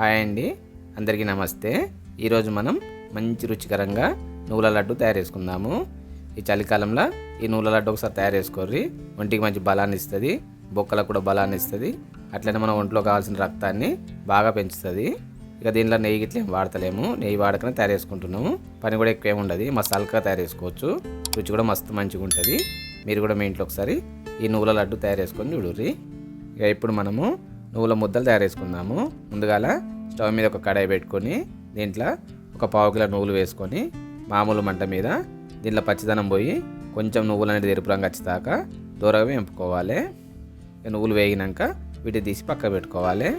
Hi అండి. అందరికీ నమస్తే. ఈరోజు మనం మంచి రుచికరంగా నువ్వుల లడ్డు తయారు చేసుకుందాము. ఈ చలికాలంలో ఈ నువ్వుల లడ్డు ఒకసారి తయారు చేసుకోర్రి. ఒంటికి మంచి బలాన్ని ఇస్తుంది. బొక్కలకు కూడా బలాన్ని ఇస్తుంది. అట్లనే మన ఒంట్లో కావాల్సిన రక్తాన్ని బాగా పెంచుతుంది. ఇక దీనిలో నెయ్యి గిట్ల ఏం వాడతలేము. నెయ్యి వాడకనే తయారు చేసుకుంటున్నాము. పని కూడా ఎక్కువ ఉండదు. మస్తు హల్కా తయారు చేసుకోవచ్చు. రుచి కూడా మస్తు మంచిగా ఉంటుంది. మీరు కూడా మీ ఇంట్లో ఒకసారి ఈ నువ్వుల లడ్డు తయారు చేసుకొని చూడుర్రి. ఇక ఇప్పుడు మనము నువ్వుల ముద్దలు తయారు చేసుకుందాము ముందుగాల స్టవ్ మీద ఒక కడాయి పెట్టుకొని దీంట్లో ఒక పావు కిలో నువ్వులు వేసుకొని మామూలు మంట మీద దీంట్లో పచ్చిదనం పోయి కొంచెం నువ్వులు అనేది ఎరుపు రంగు వచ్చేదాకా దూరంగా వేంపుకోవాలి. నువ్వులు వేగినాక వీటిని తీసి పక్క పెట్టుకోవాలి.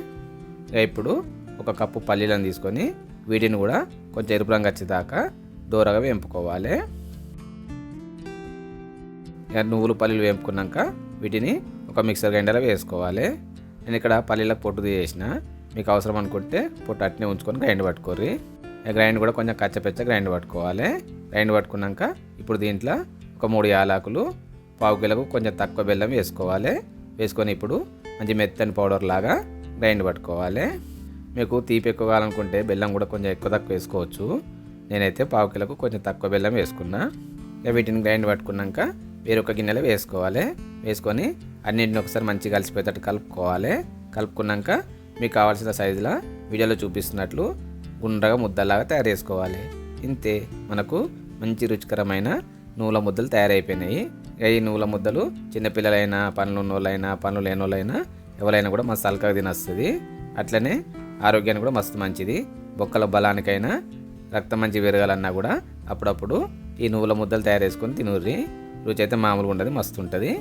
ఇప్పుడు ఒక కప్పు పల్లీలను తీసుకొని వీటిని కూడా కొంచెం ఎరుపు రంగు వచ్చేదాకా దూరగా వేంపుకోవాలి. నువ్వులు పల్లీలు వేపుకున్నాక వీటిని ఒక మిక్సర్ గ్రైండర్లో వేసుకోవాలి. నేను ఇక్కడ పల్లీలకు పొట్టు తీసేసిన. మీకు అవసరం అనుకుంటే పొట్టు అట్నే ఉంచుకొని గ్రైండ్ పట్టుకోర్రి. గ్రైండ్ కూడా కొంచెం కచ్చపెచ్చ గ్రైండ్ పట్టుకోవాలి. గ్రైండ్ పట్టుకున్నాక ఇప్పుడు దీంట్లో ఒక మూడు యాలాకులు పావుకిలకు కొంచెం తక్కువ బెల్లం వేసుకోవాలి. వేసుకొని ఇప్పుడు మంచి మెత్తని పౌడర్ లాగా గ్రైండ్ పట్టుకోవాలి. మీకు తీపి ఎక్కువ కావాలనుకుంటే బెల్లం కూడా కొంచెం ఎక్కువ తక్కువ వేసుకోవచ్చు. నేనైతే పావుకిలకు కొంచెం తక్కువ బెల్లం వేసుకున్నా. ఇక వీటిని గ్రైండ్ పట్టుకున్నాక వేరొక గిన్నెలో వేసుకోవాలి. వేసుకొని అన్నింటిని ఒకసారి మంచిగా కలిసిపోయేటట్టు కలుపుకోవాలి. కలుపుకున్నాక మీకు కావాల్సిన సైజులో వీడియోలో చూపిస్తున్నట్లు గుండ్రగా ముద్దలాగా తయారు చేసుకోవాలి. ఇంతే మనకు మంచి రుచికరమైన నువ్వుల ముద్దలు తయారైపోయినాయి. ఈ నువ్వుల ముద్దలు చిన్నపిల్లలైనా పనులు ఉన్నోళ్ళైనా పనులు లేని వాళ్ళైనా ఎవరైనా కూడా మస్తు అల్కగా తినొస్తుంది. అట్లనే ఆరోగ్యానికి కూడా మస్తు మంచిది. బొక్కల బలానికైనా రక్తం మంచి పెరగాలన్నా కూడా అప్పుడప్పుడు ఈ నువ్వుల ముద్దలు తయారు చేసుకొని తినుర్రి. రుచి అయితే మామూలుగా ఉంటుంది మస్తు ఉంటుంది